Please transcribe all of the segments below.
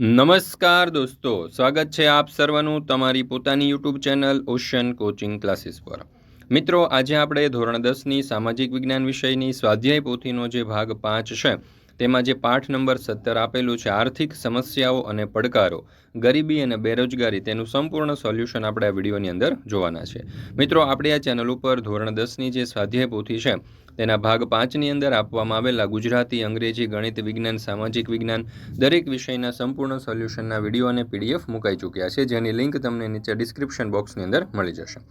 નમસ્કાર દોસ્તો, સ્વાગત છે આપ સર્વનું તમારી પોતાની YouTube channel Ocean coaching classes પર. મિત્રો, આજે આપણે ધોરણ દસની સામાજિક વિજ્ઞાન વિષયની સ્વાધ્યાય પોથીનો જે ભાગ પાંચ છે તેમાં જે પાઠ નંબર સત્તર આપેલું છે, આર્થિક સમસ્યાઓ અને પડકારો, ગરીબી અને બેરોજગારી, તેનું સંપૂર્ણ સોલ્યુશન આપણે આ વિડીયોની અંદર જોવાના છે. મિત્રો, આપણે આ ચેનલ ઉપર ધોરણ દસની જે સ્વાધ્યાય પોથી છે, તેના ભાગ પાંચની અંદર આપવામાં આવેલા ગુજરાતી, અંગ્રેજી, ગણિત વિજ્ઞાન, સામાજિક વિજ્ઞાન, દરેક વિષયના સંપૂર્ણ સોલ્યુશનના વીડિયો અને પીડીએફ મુકાઈ ચૂક્યા છે. જેની લિંક તમને નીચે ડિસ્ક્રિપ્શન બોક્સની અંદર મળી જશે.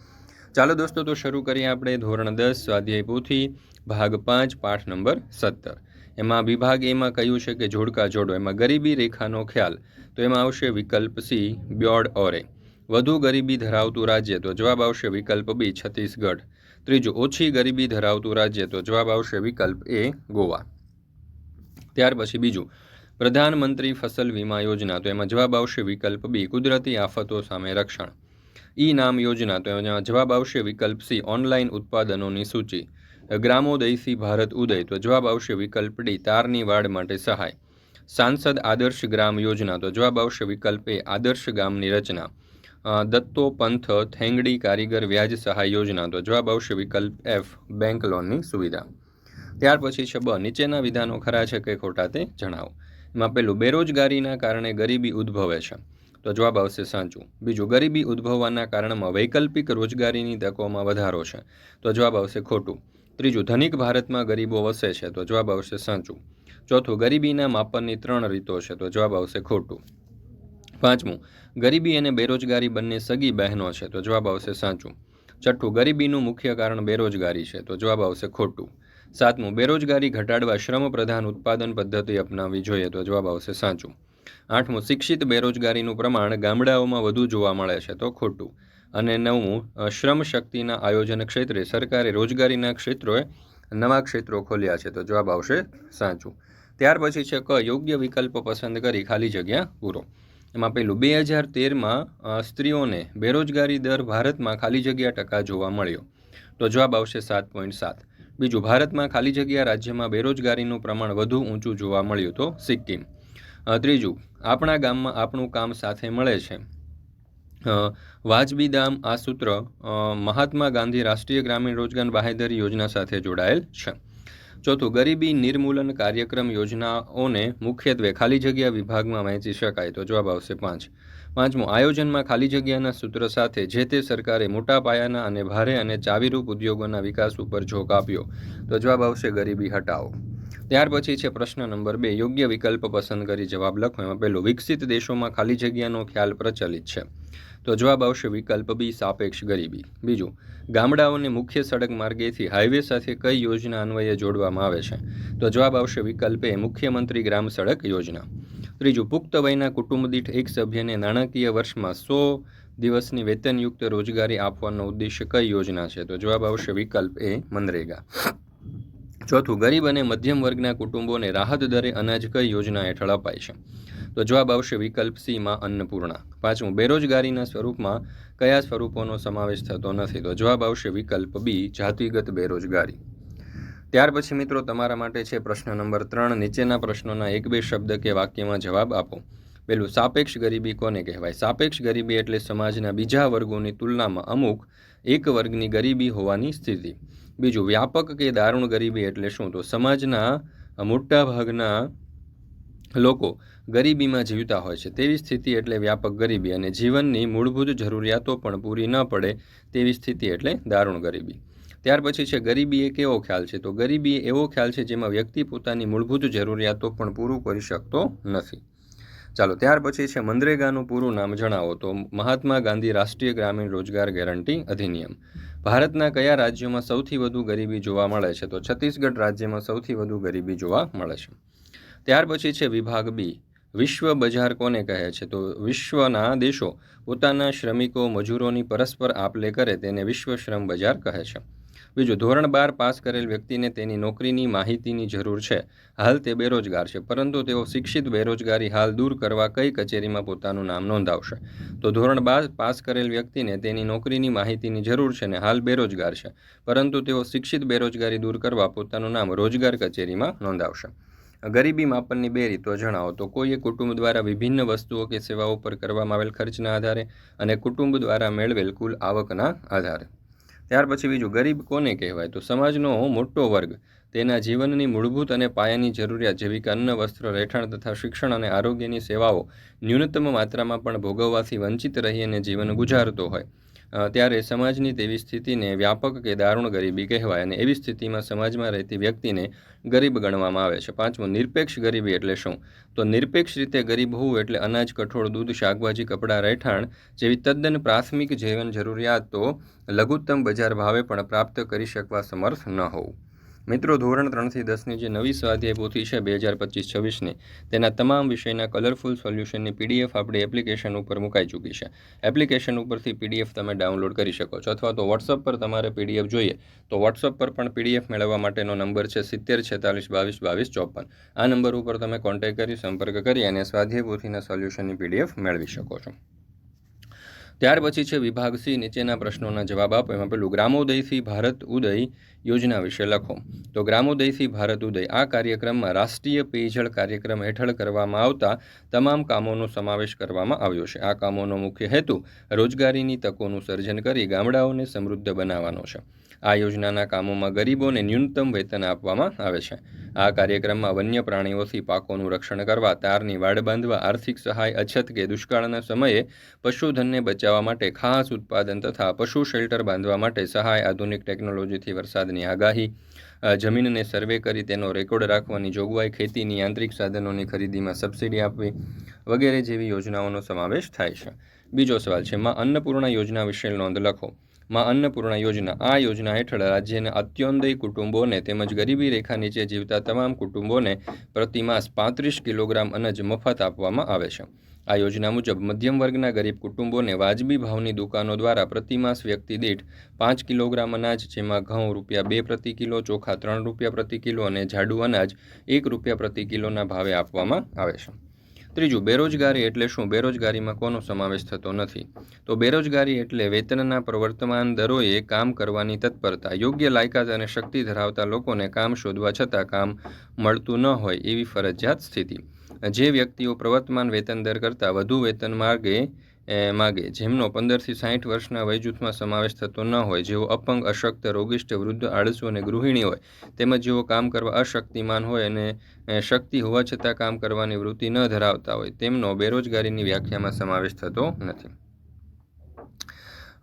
ચાલો દોસ્તો, તો શરૂ કરીએ આપણે ધોરણ દસ સ્વાધ્યાય પોથી, ભાગ પાંચ, પાઠ નંબર સત્તર. એમાં વિભાગ એમાં કહ્યું છે કે જોડકા જોડો, એમાં ગરીબી રેખાનો ખ્યાલ, તો એમાં આવશે વિકલ્પ સી, બ્યોડ ઓરે. વધુ ગરીબી ધરાવતું રાજ્ય, તો જવાબ આવશે વિકલ્પ બી, છત્તીસગઢ. ત્રીજું, ઓછી ગરીબી ધરાવતું રાજ્ય, તો જવાબ આવશે વિકલ્પ એ, ગોવા. ત્યાર પછી બીજું, પ્રધાનમંત્રી ફસલ વીમા યોજના, તો એમાં જવાબ આવશે વિકલ્પ બી, કુદરતી આફતો સામે રક્ષણ. ઈ નામ યોજના, તો એમાં જવાબ આવશે વિકલ્પ સી, ઓનલાઈન ઉત્પાદનોની સૂચિ. ગ્રામોદયથી ભારત ઉદય, તો જવાબ આવશે વિકલ્પ ડી તારની વાડ માટે સહાય. સાંસદ આદર્શ ગ્રામ યોજના, તો જવાબ આવશે વિકલ્પ એ આદર્શ ગામની રચના. દત્તો પંથ થેંગડી કારીગર વ્યાજ સહાય યોજના, તો જવાબ આવશે વિકલ્પ એફ, બેંક લોનની સુવિધા. ત્યાર પછી છે બ, નીચેના વિધાનો ખરા છે કે ખોટા તે જણાવો. એમાં પેલું, બેરોજગારીના કારણે ગરીબી ઉદ્ભવે છે. તો જવાબ આવશે સાચું. બીજું, ગરીબી ઉદ્ભવવાના કારણમાં વૈકલ્પિક રોજગારીની તકોમાં વધારો છે. તો જવાબ આવશે ખોટું. ત્રીજું, ધનિક ભારતમાં ગરીબો વસે છે, તો જવાબ આવશે સાચું. ચોથું, ગરીબીના માપનની ત્રણ રીતો છે, તો જવાબ આવશે ખોટું. પાંચમું, ગરીબી અને બેરોજગારી બંને સગી બહેનો છે, તો જવાબ આવશે સાચું. છઠ્ઠું, ગરીબીનું મુખ્ય કારણ બેરોજગારી છે, તો જવાબ આવશે ખોટું. સાતમું, બેરોજગારી ઘટાડવા શ્રમ પ્રધાન ઉત્પાદન પદ્ધતિ અપનાવવી જોઈએ, તો જવાબ આવશે સાચું. આઠમું, શિક્ષિત બેરોજગારીનું પ્રમાણ ગામડાઓમાં વધુ જોવા મળે છે, તો ખોટું. અને નવમું શ્રમ શક્તિના આયોજન ક્ષેત્રે સરકારે રોજગારીના ક્ષેત્રોએ નવા ક્ષેત્રો ખોલ્યા છે. તો જવાબ આવશે સાચું. ત્યાર પછી છે ક, યોગ્ય વિકલ્પ પસંદ કરી ખાલી જગ્યા પૂરો. એમાં પહેલું, બે હજાર તેરમાં સ્ત્રીઓને બેરોજગારી દર ભારતમાં ખાલી જગ્યા ટકા જોવા મળ્યો. તો જવાબ આવશે સાત પોઈન્ટ સાત. બીજું, ભારતમાં ખાલી જગ્યા રાજ્યમાં બેરોજગારીનું પ્રમાણ વધુ ઊંચું જોવા મળ્યું તો સિક્કિમ. ત્રીજું, આપણા ગામમાં આપણું કામ સાથે મળે છે. વાજબી દામ આ સૂત્ર મહાત્મા ગાંધી રાષ્ટ્રીય ગ્રામીણ રોજગાર બાહેધરી યોજના સાથે જોડાયેલ છે. ચોથું, ગરીબી નિર્મૂલન કાર્યક્રમ યોજનાઓને મુખ્યત્વે ખાલી જગ્યા વિભાગમાં વહેંચી શકાય તો જવાબ આવશે પાંચ. પાંચમું, આયોજનમાં ખાલી જગ્યાના સૂત્ર સાથે જે તે સરકારે મોટા પાયાના અને ભારે અને ચાવીરૂપ ઉદ્યોગોના વિકાસ ઉપર ઝોક આપ્યો તો જવાબ આવશે ગરીબી હટાવો. ત્યાર પછી છે પ્રશ્ન નંબર બે. યોગ્ય વિકલ્પ પસંદ કરી જવાબ લખો. એમાં પહેલો, વિકસિત દેશોમાં ખાલી જગ્યાનો ખ્યાલ પ્રચલિત છે. તો જવાબ આવશે વિકલ્પ બી, સાપેક્ષ ગરીબી. બીજું, ગામડાઓને મુખ્ય સડક માર્ગેથી હાઈવે સાથે કઈ યોજના અન્વયે જોડવામાં આવે છે? તો જવાબ આવશે વિકલ્પ એ, મુખ્યમંત્રી ગ્રામ સડક યોજના. ત્રીજું, પુખ્ત વયના કુટુંબ દીઠ એક સભ્યને નાણાકીય વર્ષમાં સો દિવસની વેતનયુક્ત રોજગારી આપવાનો ઉદ્દેશ્ય કઈ યોજના છે? તો જવાબ આવશે વિકલ્પ એ, મનરેગા. ચોથું, ગરીબ અને મધ્યમ વર્ગના કુટુંબોને રાહત દરે અનાજ કઈ યોજના હેઠળ અપાય છે? તો જવાબ આવશે વિકલ્પ સીમાં અન્નપૂર્ણા. પાંચમું, બેરોજગારીના સ્વરૂપમાં કયા સ્વરૂપોનો સમાવેશ થતો નથી? તો જવાબ આવશે વિકલ્પ બી, જાતિગત બેરોજગારી. ત્યાર પછી મિત્રો તમારા માટે છે પ્રશ્ન નંબર ત્રણ. નીચેના પ્રશ્નોના એક બે શબ્દ કે વાક્યમાં જવાબ આપો. પેલું સાપેક્ષ ગરીબી કોને કહેવાય? સાપેક્ષ ગરીબી એટલે સમાજના બીજા વર્ગોની તુલનામાં અમુક એક વર્ગની ગરીબી હોવાની સ્થિતિ. બીજું, વ્યાપક કે દારૂણ ગરીબી એટલે શું? તો સમાજના મોટા ભાગના લોકો ગરીબીમાં જીવતા હોય છે. તેવી સ્થિતિ એટલે વ્યાપક ગરીબી અને જીવનની મૂળભૂત જરૂરિયાતો પણ પૂરી ન પડે તેવી સ્થિતિ એટલે દારૂણ ગરીબી. ત્યાર પછી છે, ગરીબી એ કેવો ખ્યાલ છે? તો ગરીબી એવો ખ્યાલ છે જેમાં વ્યક્તિ પોતાની મૂળભૂત જરૂરિયાતો પણ પૂરું કરી શકતો નથી. ચાલો, ત્યાર પછી છે મનરેગાનું પૂરું નામ જણાવો તો મહાત્મા ગાંધી રાષ્ટ્રીય ગ્રામીણ રોજગાર ગેરંટી અધિનિયમ. ભારતના કયા રાજ્યોમાં સૌથી વધુ ગરીબી જોવા મળે છે? તો છત્તીસગઢ રાજ્યમાં સૌથી વધુ ગરીબી જોવા મળે છે. ત્યાર પછી છે વિભાગ બી. વિશ્વ બજાર કોને કહે છે? તો વિશ્વના દેશો પોતાના શ્રમિકો, મજૂરોની પરસ્પર આપલે કરે તેને વિશ્વ શ્રમ બજાર કહે છે. બીજું, ધોરણ બાર પાસ કરેલ વ્યક્તિને તેની નોકરીની માહિતીની જરૂર છે. હાલ તે બેરોજગાર છે, પરંતુ તેઓ શિક્ષિત બેરોજગારી હાલ દૂર કરવા કઈ કચેરીમાં પોતાનું નામ નોંધાવશે. તો ધોરણ બાર પાસ કરેલ વ્યક્તિને તેની નોકરીની માહિતીની જરૂર છે ને હાલ બેરોજગાર છે, પરંતુ તેઓ શિક્ષિત બેરોજગારી દૂર કરવા પોતાનું નામ રોજગાર કચેરીમાં નોંધાવશે. ગરીબી માપનની બે રીતો જણાવો, તો કોઈએ કુટુંબ દ્વારા વિભિન્ન વસ્તુઓ કે સેવાઓ પર કરવામાં આવેલ ખર્ચના આધારે અને કુટુંબ દ્વારા મેળવેલ કુલ આવકના આધારે? ત્યાર પછી બીજું, ગરીબ કોને કહેવાય? તો સમાજનો મોટો વર્ગ, તેના જીવનની મૂળભૂત અને પાયાની જરૂરિયાત જેવી કે અન્ન, વસ્ત્ર, રહેઠાણ તથા શિક્ષણ અને આરોગ્યની સેવાઓ ન્યૂનતમ માત્રામાં પણ ભોગવવાથી વંચિત રહી અને જીવન ગુજારતો હોય. ત્યારે સમાજની તેવી સ્થિતિને વ્યાપક કે દારૂણ ગરીબી કહેવાય અને એવી સ્થિતિમાં સમાજમાં રહેતી વ્યક્તિને ગરીબ ગણવામાં આવે છે. પાંચમું, નિરપેક્ષ ગરીબી એટલે શું? તો નિરપેક્ષ રીતે ગરીબ હોવું એટલે અનાજ, કઠોળ, દૂધ, શાકભાજી, કપડાં, રહેઠાણ જેવી તદ્દન પ્રાથમિક જીવન જરૂરિયાતો લઘુત્તમ બજાર ભાવે પણ પ્રાપ્ત કરી શકવા સમર્થ ન હોવું. મિત્રો, ધોરણ ત્રણથી દસની જે નવી સ્વાધ્યાય પોથી છે બે હજાર પચીસ છવ્વીસની, તેના તમામ વિષયના કલરફુલ સોલ્યુશનની પીડીએફ આપણી એપ્લિકેશન ઉપર મુકાઈ ચૂકી છે. એપ્લિકેશન ઉપરથી પીડીએફ તમે ડાઉનલોડ કરી શકો છો અથવા તો વોટ્સઅપ પર તમારે પીડીએફ જોઈએ, તો વોટ્સઅપ પર પણ પીડીએફ મેળવવા માટેનો નંબર છે સિત્તેર છેતાલીસ બાવીસ બાવીસ ચોપન. આ નંબર ઉપર તમે કોન્ટેક્ટ કરી સંપર્ક કરી અને સ્વાધ્યાય પોથીના સોલ્યુશનની પીડીએફ મેળવી શકો છો. ત્યાર પછી છે વિભાગ સી, નીચેના પ્રશ્નોના જવાબ આપો. એમાં પેલું, ગ્રામોદયથી ભારત ઉદય યોજના વિશે લખો. તો ગ્રામોદયથી ભારત ઉદય આ કાર્યક્રમમાં રાષ્ટ્રીય પેયજળ કાર્યક્રમ હેઠળ કરવામાં આવતા તમામ કામોનો સમાવેશ કરવામાં આવ્યો છે. આ કામોનો મુખ્ય હેતુ રોજગારીની તકોનું સર્જન કરી ગામડાઓને સમૃદ્ધ બનાવવાનો છે. આ યોજનાના કામોમાં ગરીબોને ન્યૂનતમ વેતન આપવામાં આવે છે. આ કાર્યક્રમમાં વન્ય પ્રાણીઓથી પાકોનું રક્ષણ કરવા, તારની વાડ બાંધવા, આર્થિક સહાય, અછત કે દુષ્કાળના સમયે પશુધનને બચાવવા માટે ખાસ ઉત્પાદન તથા પશુ શેલ્ટર બાંધવા માટે સહાય, આધુનિક ટેકનોલોજીથી વરસાદની આગાહી જમીનને સર્વે કરી તેનો રેકોર્ડ રાખવાની જોગવાઈ, ખેતીની યાંત્રિક સાધનોની ખરીદીમાં સબસિડી આપવી વગેરે જેવી યોજનાઓનો સમાવેશ થાય છે. બીજો સવાલ છે, માં અન્નપૂર્ણા યોજના વિશે નોંધ લખો. માં અન્નપૂર્ણા યોજના. આ યોજના હેઠળ રાજ્યના અત્યોદય કુટુંબોને તેમજ ગરીબી રેખા નીચે જીવતા તમામ કુટુંબોને પ્રતિમાસ પાંત્રીસ કિલોગ્રામ અનાજ મફત આપવામાં આવે છે. આ યોજના મુજબ મધ્યમ વર્ગના ગરીબ કુટુંબોને વાજબી ભાવની દુકાનો દ્વારા પ્રતિમાસ વ્યક્તિ દીઠ પાંચ કિલોગ્રામ અનાજ, જેમાં ઘઉં રૂપિયા બે પ્રતિ કિલો, ચોખા ત્રણ રૂપિયા પ્રતિ કિલો અને જાડુ અનાજ એક રૂપિયા પ્રતિ કિલોના ભાવે આપવામાં આવે છે. ત્રીજું, બેરોજગારી એટલે શું? બેરોજગારીમાં કોનો સમાવેશ થતો નથી? તો બેરોજગારી એટલે વેતનના પ્રવર્તમાન દરોએ કામ કરવાની તત્પરતા, યોગ્ય લાયકાત અને શક્તિ ધરાવતા લોકોને કામ શોધવા છતાં કામ મળતું ન હોય એવી ફરજિયાત સ્થિતિ. જે વ્યક્તિઓ પ્રવર્તમાન વેતન દર કરતાં વધુ વેતન માર્ગે માગે, જેમનો પંદરથી સાહીઠ વર્ષના વયજૂથમાં સમાવેશ થતો ન હોય, જેઓ અપંગ, અશક્ત રોગિષ્ઠ વૃદ્ધ, આળસુ અને ગૃહિણી હોય, તેમજ જેઓ કામ કરવા અશક્તિમાન હોય અને શક્તિ હોવા છતાં કામ કરવાની વૃત્તિ ન ધરાવતા હોય, તેમનો બેરોજગારીની વ્યાખ્યામાં સમાવેશ થતો નથી.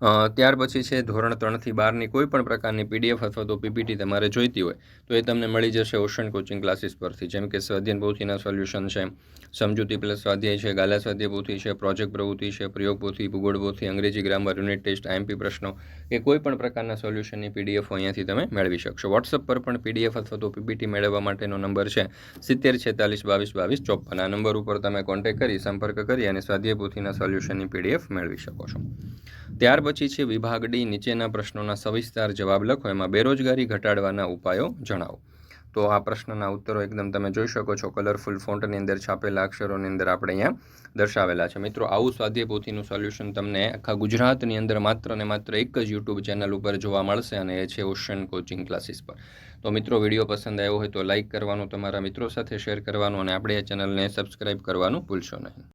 ત્યાર પછી છે ધોરણ ત્રણથી બારની કોઈ પણ પ્રકારની પીડીએફ અથવા તો પીપીટી તમારે જોઈતી હોય, તો એ તમને મળી જશે ઓશન કોચિંગ ક્લાસીસ પરથી. જેમ કે સ્વાધ્યન પોથીના સોલ્યુશન છે, સમજૂતી પ્લસ સ્વાધ્યાય છે, ગાલા સ્વાધ્યાય પોથી છે, પ્રોજેક્ટ પ્રવૃત્તિ છે, પ્રયોગ પોથી ભૂગોળ પોથી અંગ્રેજી ગ્રામર, યુનિટ ટેસ્ટ આઈએમપી પ્રશ્નો, કે કોઈ પણ પ્રકારના સોલ્યુશનની પીડીએફ અહીંયાથી તમે મેળવી શકશો. વોટ્સઅપ પર પણ પીડીએફ અથવા તો પીપીટી મેળવવા માટેનો નંબર છે, સિત્તેર છેતાલીસ બાવીસ બાવીસ ચોપન આ નંબર ઉપર તમે કોન્ટેક્ટ કરી, સંપર્ક કરી અને સ્વાધ્યાય પોથીના સોલ્યુશનની પીડીએફ મેળવી શકો છો. ત્યાર પછી છે વિભાગ ડી, નીચેના પ્રશ્નોના સવિસ્તાર જવાબ લખો. એમાં બેરોજગારી ઘટાડવાના ઉપાયો જણાવો. તો આ પ્રશ્નના ઉત્તરો એકદમ તમે જોઈ શકો છો. કલરફુલ ફોન્ટની અંદર છાપેલા અક્ષરોની અંદર આપણે અહીંયા દર્શાવેલા છે. મિત્રો, આવું સ્વાધ્યાય પોથીનું સોલ્યુશન તમને આખા ગુજરાતની અંદર માત્ર ને માત્ર એક જ યુટ્યુબ ચેનલ ઉપર જોવા મળશે અને એ છે ઓશન કોચિંગ ક્લાસીસ પર. તો મિત્રો, વીડિયો પસંદ આવ્યો હોય તો લાઇક કરવાનું, તમારા મિત્રો સાથે શેર કરવાનું અને આપણે એ ચેનલને સબસ્ક્રાઇબ કરવાનું ભૂલશો નહીં.